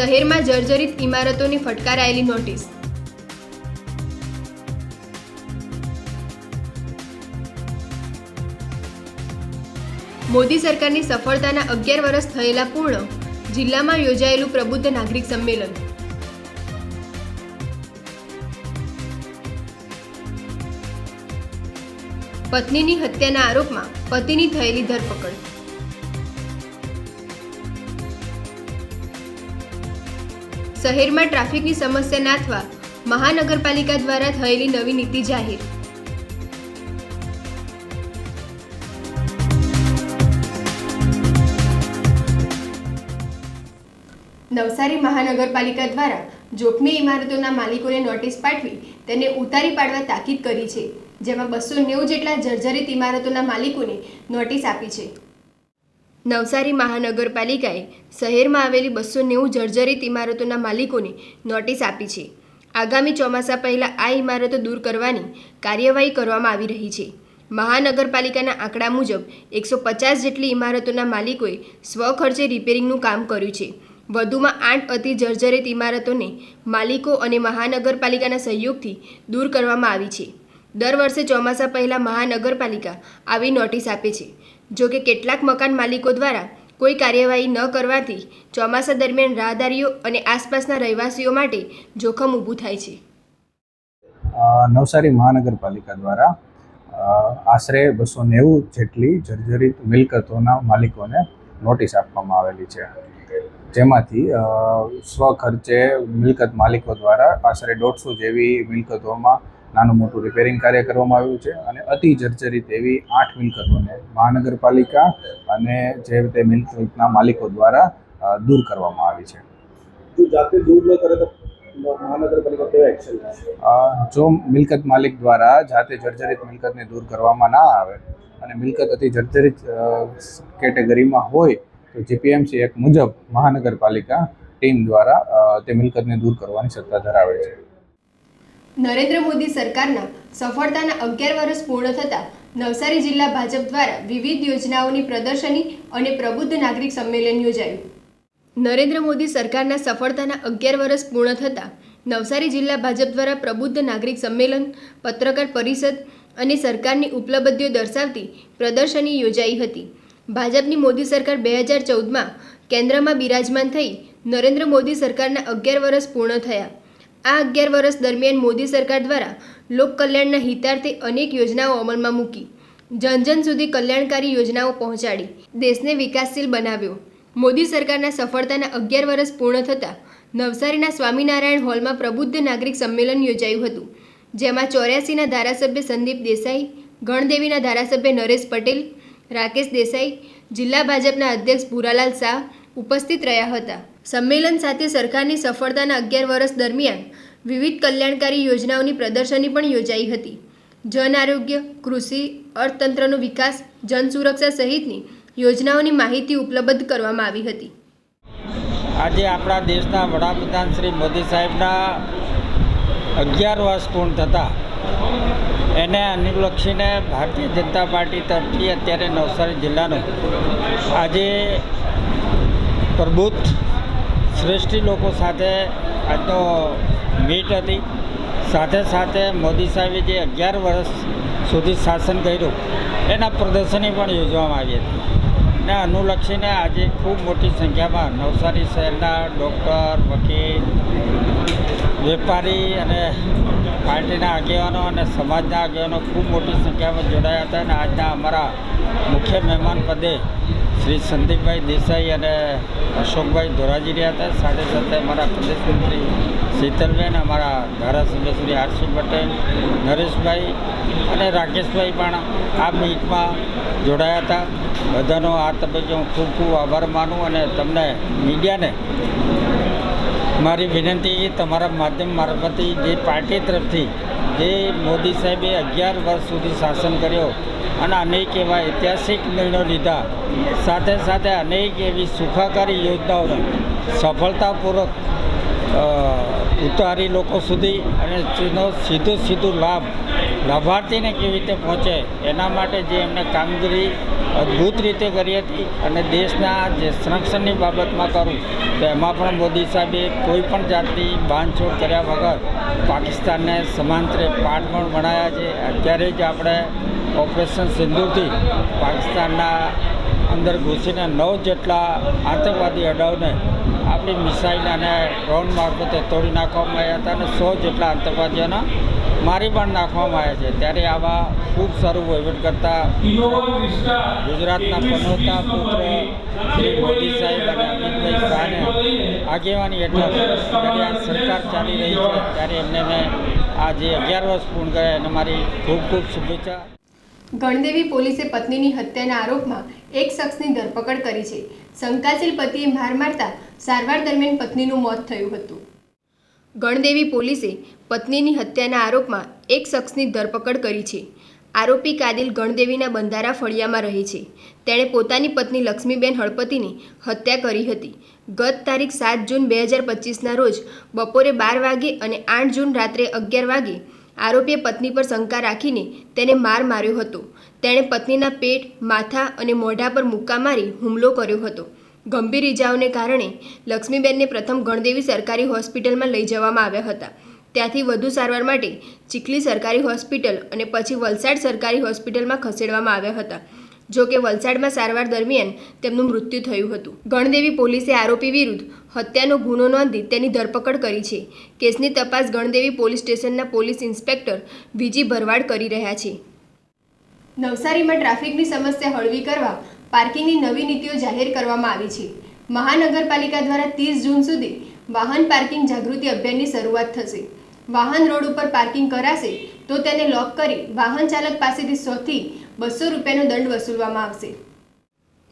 શહેરમાં જર્જરિત ઇમારતોની ફટકારાયેલી નોટિસ. મોદી સરકારની સફળતાના અગિયાર વર્ષ થયેલા પૂર્ણ, જિલ્લામાં યોજાયેલું પ્રબુદ્ધ નાગરિક સંમેલન. પત્નીની હત્યાના આરોપમાં પતિની થયેલી ધરપકડ. શહેરમાં ટ્રાફિકની સમસ્યા નાથવા મહાનગરપાલિકા દ્વારા થયેલી નવી નીતિ જાહેર. નવસારી મહાનગરપાલિકા દ્વારા જોખમી ઇમારતોના માલિકોને નોટિસ પાઠવી તેને ઉતારી પાડવા તાકીદ કરી છે, જેમાં બસો નેવું જેટલા જર્જરિત ઇમારતોના માલિકોને નોટિસ આપી છે. નવસારી મહાનગરપાલિકાએ શહેરમાં આવેલી બસો નેવું જર્જરિત ઇમારતોના માલિકોને નોટિસ આપી છે. આગામી ચોમાસા પહેલાં આ ઇમારતો દૂર કરવાની કાર્યવાહી કરવામાં આવી રહી છે. મહાનગરપાલિકાના આંકડા મુજબ એકસો પચાસ જેટલી ઇમારતોના માલિકોએ સ્વખર્ચે રિપેરિંગનું કામ કર્યું છે. વધુમાં આઠ અતિ જર્જરિત ઇમારતોને માલિકો અને મહાનગરપાલિકાના સહયોગથી દૂર કરવામાં આવી છે. દર વર્ષે ચોમાસા પહેલાં મહાનગરપાલિકા આવી નોટિસ આપે છે. જો કે કેટલાક મકાન માલિકો દ્વારા કોઈ કાર્યવાહી ન કરવાથી ચોમાસા દરમિયાન રાહદારીઓ અને આસપાસના રહેવાસીઓ માટે જોખમ ઊભું થાય છે. નવસારી મહાનગરપાલિકા દ્વારા આશરે બસો નેવું જેટલી જર્જરિત મિલકતોના માલિકોને નોટિસ આપવામાં આવેલી છે. જેમાંથી સ્વખર્ચે મિલકત માલિકો દ્વારા આશરે દોઢસો જેવી મિલકતોમાં નાનું મોટું રિપેરિંગ કાર્ય કરવામાં આવ્યું છે અને અતિ જર્જરિત એવી આઠ મિલકતોને મહાનગરપાલિકા અને જે તે મિલકતના માલિકો દ્વારા દૂર કરવામાં આવી છે. જો જાતે દૂર ન કરે તો મહાનગરપાલિકા કેવા એક્શન જો મિલકત માલિક દ્વારા જાતે જર્જરિત મિલકતને દૂર કરવામાં ના આવે અને મિલકત અતિ જર્જરિત કેટેગરીમાં હોય તો જીપીએમસી એક મુજબ મહાનગરપાલિકા ટીમ દ્વારા તે મિલકતને દૂર કરવાની સત્તા ધરાવે છે. નરેન્દ્ર મોદી સરકારના સફળતાના અગિયાર વર્ષ પૂર્ણ થતાં નવસારી જિલ્લા ભાજપ દ્વારા વિવિધ યોજનાઓની પ્રદર્શની અને પ્રબુદ્ધ નાગરિક સંમેલન યોજાયું. નરેન્દ્ર મોદી સરકારના સફળતાના અગિયાર વર્ષ પૂર્ણ થતાં નવસારી જિલ્લા ભાજપ દ્વારા પ્રબુદ્ધ નાગરિક સંમેલન, પત્રકાર પરિષદ અને સરકારની ઉપલબ્ધિઓ દર્શાવતી પ્રદર્શની યોજાઈ હતી. ભાજપની મોદી સરકાર બે હજાર ચૌદમાં કેન્દ્રમાં બિરાજમાન થઈ નરેન્દ્ર મોદી સરકારના અગિયાર વર્ષ પૂર્ણ થયા. આ અગિયાર વર્ષ દરમિયાન મોદી સરકાર દ્વારા લોક કલ્યાણના હિતાર્થે અનેક યોજનાઓ અમલમાં મૂકી. જન જન સુધી કલ્યાણકારી યોજનાઓ પહોંચાડી. દેશને વિકાસશીલ બનાવ્યો. મોદી સરકારના સફળતાના અગિયાર વર્ષ પૂર્ણ થતાં નવસારીના સ્વામિનારાયણ હોલમાં પ્રબુદ્ધ નાગરિક સંમેલન યોજાયું હતું, જેમાં ચોર્યાસીના ધારાસભ્ય સંદીપ દેસાઈ, ગણદેવીના ધારાસભ્ય નરેશ પટેલ, રાકેશ દેસાઈ, જિલ્લા ભાજપના અધ્યક્ષ ભૂરાલાલ શાહ ઉપસ્થિત રહ્યા હતા. સંમેલન સાથે સરકારની સફળતાના અગિયાર વર્ષ દરમિયાન વિવિધ કલ્યાણકારી યોજનાઓની પ્રદર્શની પણ યોજાઈ હતી. જન આરોગ્ય, કૃષિ, અર્થતંત્રનો વિકાસ, જન સુરક્ષા સહિતની યોજનાઓની માહિતી ઉપલબ્ધ કરવામાં આવી હતી. આજે આપણા દેશના વડાપ્રધાન શ્રી મોદી સાહેબના અગિયાર વર્ષ પૂર્ણ થતાં એને અનુલક્ષીને ભારતીય જનતા પાર્ટી તરફથી અત્યારે નવસારી જિલ્લાનો આજે પ્રબુદ્ધ શ્રેષ્ઠી લોકો સાથે આજનો મીટ હતી. સાથે સાથે મોદી સાહેબે જે અગિયાર વર્ષ સુધી શાસન કર્યું, એના પ્રદર્શની પણ યોજવામાં આવી હતી. ને અનુલક્ષીને આજે ખૂબ મોટી સંખ્યામાં નવસારી શહેરના ડૉક્ટર, વકીલ, વેપારી અને પાર્ટીના આગેવાનો અને સમાજના આગેવાનો ખૂબ મોટી સંખ્યામાં જોડાયા હતા. અને આજના અમારા મુખ્ય મહેમાન પદે શ્રી સંદીપભાઈ દેસાઈ અને અશોકભાઈ ધોરાજી રહ્યા હતા. સાથે સાથે અમારા પ્રદેશ મંત્રી શીતલબેન, અમારા ધારાસભ્ય શ્રી આરસી પટેલ, નરેશભાઈ અને રાકેશભાઈ પણ આ મીટમાં જોડાયા હતા. બધાનો આ તબક્કે હું ખૂબ ખૂબ આભાર માનું અને તમને મીડિયાને મારી વિનંતી તમારા માધ્યમ મારફતે જે પાર્ટી તરફથી જે મોદી સાહેબે અગિયાર વર્ષ સુધી શાસન કર્યો અને અનેક એવા ઐતિહાસિક નિર્ણયો લીધા. સાથે સાથે અનેક એવી સુખાકારી યોજનાઓને સફળતાપૂર્વક ઉતારી લોકો સુધી અને તેનો સીધો સીધો લાભ લાભાર્થીને કેવી રીતે પહોંચે એના માટે જે એમને કામગીરી અદ્ભુત રીતે કરી હતી અને દેશના જે સંરક્ષણની બાબતમાં કરું, તો એમાં પણ મોદી સાહેબે કોઈ પણ જાતની બાંધછોડ કર્યા વગર પાકિસ્તાનને સમાંતરે પાઠ પણ ભણાયા છે. અત્યારે જ આપણે ઓપરેશન સિંધુથી પાકિસ્તાનના અંદર ઘૂસીને નવ જેટલા આતંકવાદી અડાવને આપણી મિસાઇલ અને ડ્રોન મારફતે તોડી નાખવામાં આવ્યા હતા અને સો જેટલા આતંકવાદીઓને મારી પણ નાખવામાં આવ્યા છે. ત્યારે આવા ખૂબ સારું વહીવટ કરતા ગુજરાતના પનોતા પુત્ર શ્રી મોદી સાહેબ અને અમિતભાઈ આગેવાની હેઠળ જ્યારે આ સરકાર ચાલી રહી છે. ત્યારે એમને મેં આ જે અગિયાર વર્ષ પૂર્ણ કર્યા એને મારી ખૂબ ખૂબ શુભેચ્છા. ગણદેવી પોલીસે પત્નીની હત્યાના આરોપમાં એક શખ્સની ધરપકડ કરી છે. શંકાશીલ પતિએ માર મારતા સારવાર દરમિયાન પત્નીનું મોત થયું હતું. ગણદેવી પોલીસે પત્નીની હત્યાના આરોપમાં એક શખ્સની ધરપકડ કરી છે. આરોપી કાદિલ ગણદેવીના બંધારા ફળિયામાં રહે છે. તેણે પોતાની પત્ની લક્ષ્મીબેન હળપતિની હત્યા કરી હતી. ગત તારીખ સાત જૂન બે હજાર પચીસના રોજ બપોરે બાર વાગે અને આઠ જૂન રાત્રે અગિયાર વાગે આરોપીએ પત્ની પર શંકા રાખીને તેને માર માર્યો હતો. તેણે પત્નીના પેટ, માથા અને મોઢા પર મુક્કા મારી હુમલો કર્યો હતો. ગંભીર ઇજાઓને કારણે લક્ષ્મીબેનને પ્રથમ ગણદેવી સરકારી હોસ્પિટલમાં લઈ જવામાં આવ્યા હતા. ત્યાંથી વધુ સારવાર માટે ચીખલી સરકારી હોસ્પિટલ અને પછી વલસાડ સરકારી હોસ્પિટલમાં ખસેડવામાં આવ્યા હતા. જો કે વલસાડમાં સારવાર દરમિયાન તેમનું મૃત્યુ થયું હતું. ગણદેવી પોલીસે આરોપી વિરુદ્ધ હત્યાનો ગુનો નોંધી તેની ધરપકડ કરી છે. કેસની તપાસ ગણદેવી પોલીસ સ્ટેશનના police inspector V G Bharwad કરી રહ્યા છે. નવસારીમાં ટ્રાફિકની સમસ્યા હળવી કરવા પાર્કિંગની નવી નીતિઓ જાહેર કરવામાં આવી છે. મહાનગરપાલિકા દ્વારા ત્રીસ જૂન સુધી વાહન પાર્કિંગ જાગૃતિ અભિયાનની શરૂઆત થશે. વાહન રોડ ઉપર પાર્કિંગ કરાશે તો તેને લોક કરી વાહન ચાલક પાસેથી સોથી બસો રૂપિયાનો દંડ વસૂલવામાં આવશે.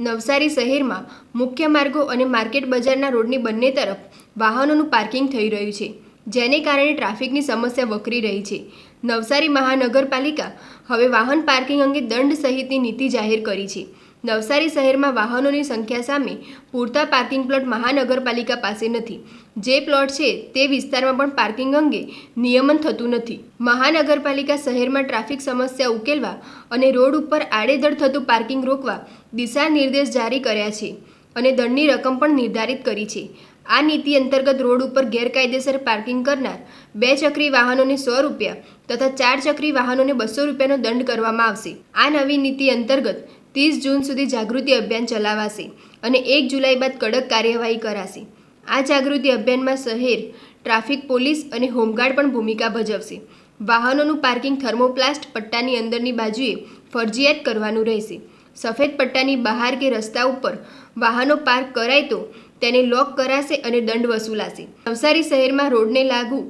નવસારી શહેરમાં મુખ્ય માર્ગો અને માર્કેટ બજારના રોડની બંને તરફ વાહનોનું પાર્કિંગ થઈ રહ્યું છે, જેને કારણે ટ્રાફિકની સમસ્યા વકરી રહી છે. નવસારી મહાનગરપાલિકા હવે વાહન પાર્કિંગ અંગે દંડ સહિતની નીતિ જાહેર કરી છે. નવસારી શહેરમાં વાહનોની સંખ્યા સામે પૂરતા પાર્કિંગ પ્લોટ મહાનગરપાલિકા પાસે નથી. જે પ્લોટ છે તે વિસ્તારમાં પણ પાર્કિંગ અંગે નિયમન થતું નથી. મહાનગરપાલિકા શહેરમાં ટ્રાફિક સમસ્યા ઉકેલવા અને રોડ ઉપર આડેધડ થતું પાર્કિંગ રોકવા દિશા નિર્દેશ જારી કર્યા છે અને દંડની રકમ પણ નિર્ધારિત કરી છે. આ નીતિ અંતર્ગત રોડ ઉપર ગેરકાયદેસર પાર્કિંગ કરનાર બે ચક્રી વાહનોને સો રૂપિયા તથા ચાર ચક્રી વાહનોને બસો રૂપિયાનો દંડ કરવામાં આવશે. આ નવી નીતિ અંતર્ગત ત્રીસ જૂન સુધી જાગૃતિ અભિયાન ચલાવાશે અને એક જુલાઈ બાદ કડક કાર્યવાહી કરાશે. આ જાગૃતિ અભિયાનમાં શહેર, ટ્રાફિક પોલીસ અને હોમગાર્ડ પણ ભૂમિકા ભજવશે. વાહનોનું પાર્કિંગ થર્મોપ્લાસ્ટ પટ્ટાની અંદરની બાજુએ ફરજિયાત કરવાનું રહેશે. સફેદ પટ્ટાની બહાર કે રસ્તા ઉપર વાહનો પાર્ક કરાય તો તેને લોક કરાશે અને દંડ વસૂલાશે. નવસારી શહેરમાં રોડને લાગુ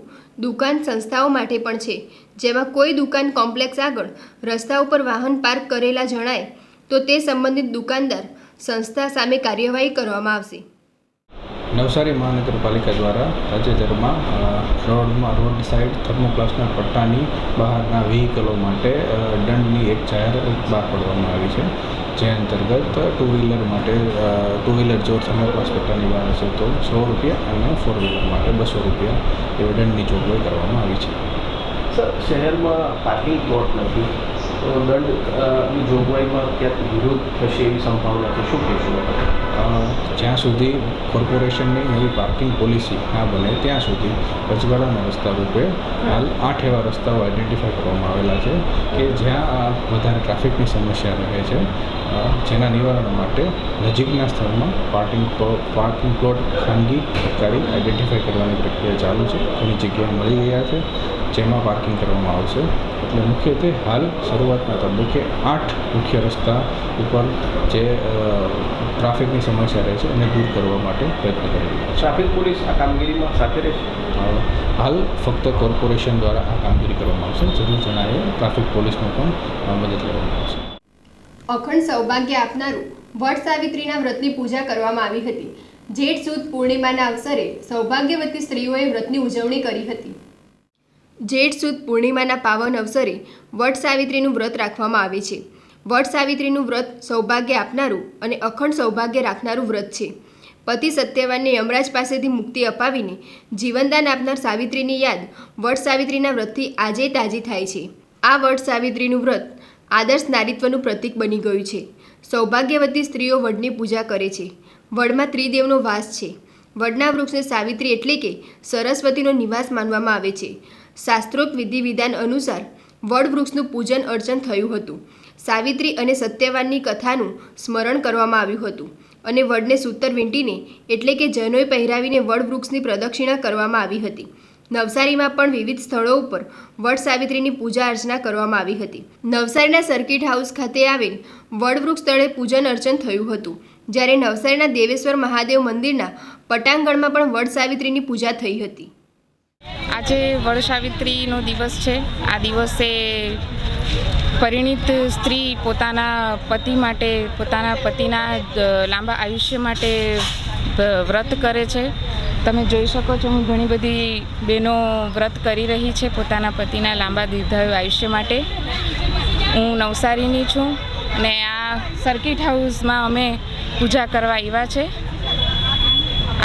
દુકાન સંસ્થાઓ માટે પણ છે, જેમાં કોઈ દુકાન કોમ્પ્લેક્સ આગળ રસ્તા ઉપર વાહન પાર્ક કરેલા જણાય તો તે સંબંધિત દુકાનદાર સંસ્થા સામે કાર્યવાહી કરવામાં આવશે. નવસારી મહાનગરપાલિકા દ્વારા તાજેતરમાં રોડમાં રોડ સાઈડ થર્મોપ્લાસ્ટના પટ્ટાની બહારના વ્હીકલો માટે દંડની એક જાહેરાત બહાર પાડવામાં આવી છે. જે અંતર્ગત ટુ વ્હીલર માટે ટુ વ્હીલર જો થર્મોપ્લાસ્ટ પટ્ટાની બહાર હશે તો સો રૂપિયા અને ફોર વ્હીલર માટે બસો રૂપિયા એવી દંડની જોગવાઈ કરવામાં આવી છે. સર શહેરમાં પાર્કિંગ પ્લોટ નથી. દંડની જોગવાઈમાં ક્યાંક વિરોધ થશે એવી સંભાવના છે? શું કહેશો જ્યાં સુધી કોર્પોરેશનની નવી પાર્કિંગ પોલિસી ના બને, ત્યાં સુધી રજવાડાના રસ્તા રૂપે હાલ આઠ એવા રસ્તાઓ આઈડેન્ટિફાય કરવામાં આવેલા છે કે જ્યાં વધારે ટ્રાફિકની સમસ્યા રહે છે. જેના નિવારણ માટે નજીકના સ્થળમાં પાર્કિંગ પાર્કિંગ પ્લોટ ખાનગી સરકારી આઈડેન્ટિફાય કરવાની પ્રક્રિયા ચાલુ છે. ઘણી જગ્યાએ મળી ગયા છે. જેમાં પાર્કિંગ કરવામાં આવશે એટલે મુખ્યત્વે હાલ શરૂઆતના તબક્કે આઠ મુખ્ય રસ્તા ઉપર જે ટ્રાફિકની સમસ્યા રહે છે એને દૂર કરવા માટે પ્રયત્ન કરી રહ્યા છે. ટ્રાફિક પોલીસ આ કામગીરીમાં સાથે રહેશે? હાલ ફક્ત કોર્પોરેશન દ્વારા આ કામગીરી કરવામાં આવશે. જરૂર જણાવે ટ્રાફિક પોલીસનો પણ મદદ લેવામાં આવશે. અખંડ સૌભાગ્ય આપનારું વટ સાવિત્રીના વ્રતની પૂજા કરવામાં આવી હતી. જેઠ સુદ પૂર્ણિમાના અવસરે સૌભાગ્યવતી સ્ત્રીઓએ વ્રતની ઉજવણી કરી હતી. જેઠ સુદ પૂર્ણિમાના પાવન અવસરે વટ સાવિત્રીનું વ્રત રાખવામાં આવે છે. વટ સાવિત્રીનું વ્રત સૌભાગ્ય આપનારું અને અખંડ સૌભાગ્ય રાખનારું વ્રત છે. પતિ સત્યવાનને યમરાજ પાસેથી મુક્તિ અપાવીને જીવનદાન આપનાર સાવિત્રીની યાદ વટ સાવિત્રીના વ્રતથી આજે તાજી થાય છે. આ વટ સાવિત્રીનું વ્રત આદર્શ નારીત્વનું પ્રતીક બની ગયું છે. સૌભાગ્યવતી સ્ત્રીઓ વડની પૂજા કરે છે. વડમાં ત્રિદેવનો વાસ છે. વડના વૃક્ષને સાવિત્રી એટલે કે સરસ્વતીનો નિવાસ માનવામાં આવે છે. શાસ્ત્રોક્ત વિધિ વિધાન અનુસાર વડવૃક્ષનું પૂજન અર્ચન થયું હતું. સાવિત્રી અને સત્યવાનની કથાનું સ્મરણ કરવામાં આવ્યું હતું અને વડને સૂતર વીંટીને, એટલે કે જનોઈ પહેરાવીને વડવૃક્ષની પ્રદક્ષિણા કરવામાં આવી હતી. નવસારીમાં પણ વિવિધ સ્થળો ઉપર વડ સાવિત્રીની પૂજા અર્ચના કરવામાં આવી હતી. નવસારીના સર્કિટ હાઉસ ખાતે આવેલ વડવૃક્ષ સ્થળે પૂજન અર્ચન થયું હતું, જ્યારે નવસારીના દેવેશ્વર મહાદેવ મંદિરના પટાંગણમાં પણ વડ સાવિત્રીની પૂજા થઈ હતી. આજે વડ સાવિત્રીનો દિવસ છે. આ દિવસે પરિણીત સ્ત્રી પોતાના પતિ માટે, પોતાના પતિના લાંબા આયુષ્ય માટે વ્રત કરે છે. તમે જોઈ શકો છો, હું ઘણી બધી બહેનો વ્રત કરી રહી છે પોતાના પતિના લાંબા દીર્ઘાયુ આયુષ્ય માટે. હું નવસારીની છું અને આ સર્કિટ હાઉસમાં અમે પૂજા કરવા આવ્યા છે.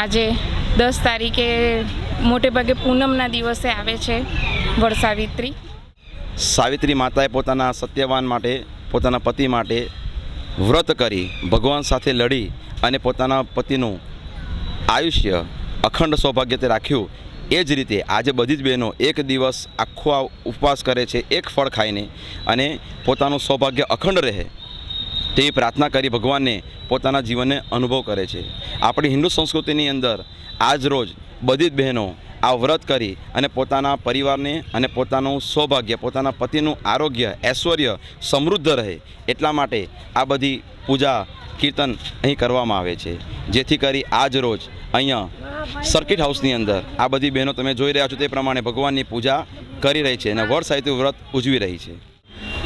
આજે દસ તારીખે મોટે ભાગે પૂનમના દિવસે આવે છે વડ સાવિત્રી માતાએ પોતાના સત્યવાન માટે, પોતાના પતિ માટે વ્રત કરી, ભગવાન સાથે લડી અને પોતાના પતિનું આયુષ્ય અખંડ સૌભાગ્ય તે રાખ્યું. એ જ રીતે આજે બધી જ બહેનો એક દિવસ આખો ઉપવાસ કરે છે, એક ફળ ખાઈને અને પોતાનું સૌભાગ્ય અખંડ રહે તેવી પ્રાર્થના કરી ભગવાનને પોતાના જીવનને અનુભવ કરે છે. આપણી હિન્દુ સંસ્કૃતિની અંદર આજ રોજ બધી જ બહેનો આ વ્રત કરી અને પોતાના પરિવારને અને પોતાનું સૌભાગ્ય, પોતાના પતિનું આરોગ્ય, ઐશ્વર્ય સમૃદ્ધ રહે એટલા માટે આ બધી પૂજા, કીર્તન અહીં કરવામાં આવે છે. જેથી કરી આજ રોજ અહીંયા સર્કિટ હાઉસની અંદર આ બધી બહેનો તમે જોઈ રહ્યા છો તે પ્રમાણે ભગવાનની પૂજા કરી રહી છે અને વડ સાહિત્ય વ્રત ઉજવી રહી છે.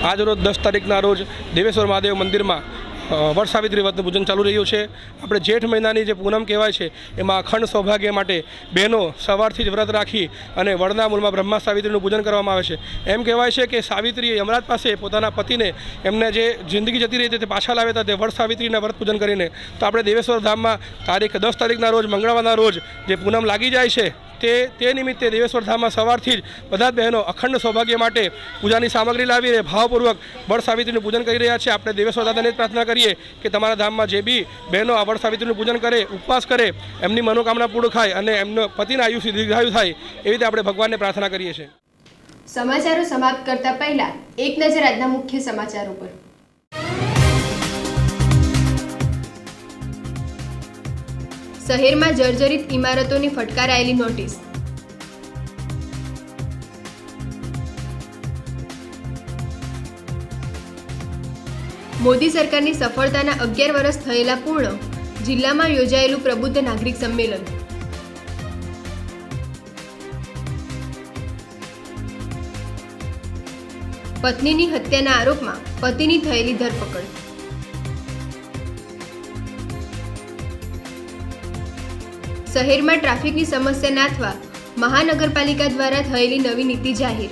આજ રોજ દસ તારીખના રોજ દેવેશ્વર મહાદેવ મંદિરમાં વડ સાવિત્રી વ્રતનું પૂજન ચાલુ રહ્યું છે. આપણે જેઠ મહિનાની જે પૂનમ કહેવાય છે, એમાં અખંડ સૌભાગ્ય માટે બહેનો સવારથી જ વ્રત રાખી અને વડના મૂળમાં બ્રહ્મા સાવિત્રીનું પૂજન કરવામાં આવે છે. એમ કહેવાય છે કે સાવિત્રીએ યમરાજ પાસે પોતાના પતિને એમને જે જિંદગી જતી રહી તે પાછા લાવ્યા હતા. તે વડ સાવિત્રીના વ્રત પૂજન કરીને. તો આપણે દેવેશ્વર ધામમાં તારીખ દસ તારીખના રોજ, મંગળવારના રોજ જે પૂનમ લાગી જાય છે, તે તે નિમિત્તે દેવેશ્વર ધામમાં સવારથી જ બધા જ બહેનો અખંડ સૌભાગ્ય માટે પૂજાની સામગ્રી લાવીને ભાવપૂર્વક વડ સાવિત્રીનું પૂજન કરી રહ્યા છે. આપણે દેવેશ્વર દાદાને જ પ્રાર્થના કરીએ કે તમારા ધામમાં જે બી બહેનો આ સાવિત્રીનું પૂજન કરે, ઉપવાસ કરે, એમની મનોકામના પૂર્ણ થાય અને એમનો પતિના આયુષ્ય દીર્ઘાયુ થાય, એવી રીતે આપણે ભગવાનને પ્રાર્થના કરીએ છીએ. સમાચારો સમાપ્ત કરતા પહેલા એક નજર આજના મુખ્ય સમાચારો પર. શહેરમાં જર્જરિત ઇમારતોની ફટકારાયેલી નોટિસ. મોદી સરકારની સફળતાના અગિયાર વર્ષ થયેલા પૂર્ણ જિલ્લામાં યોજાયેલું પ્રબુદ્ધ નાગરિક સંમેલન. પત્નીની હત્યાના આરોપમાં પતિની થયેલી ધરપકડ. શહેરમાં ટ્રાફિકની સમસ્યા નાથવા મહાનગરપાલિકા દ્વારા થયેલી નવી નીતિ જાહેર.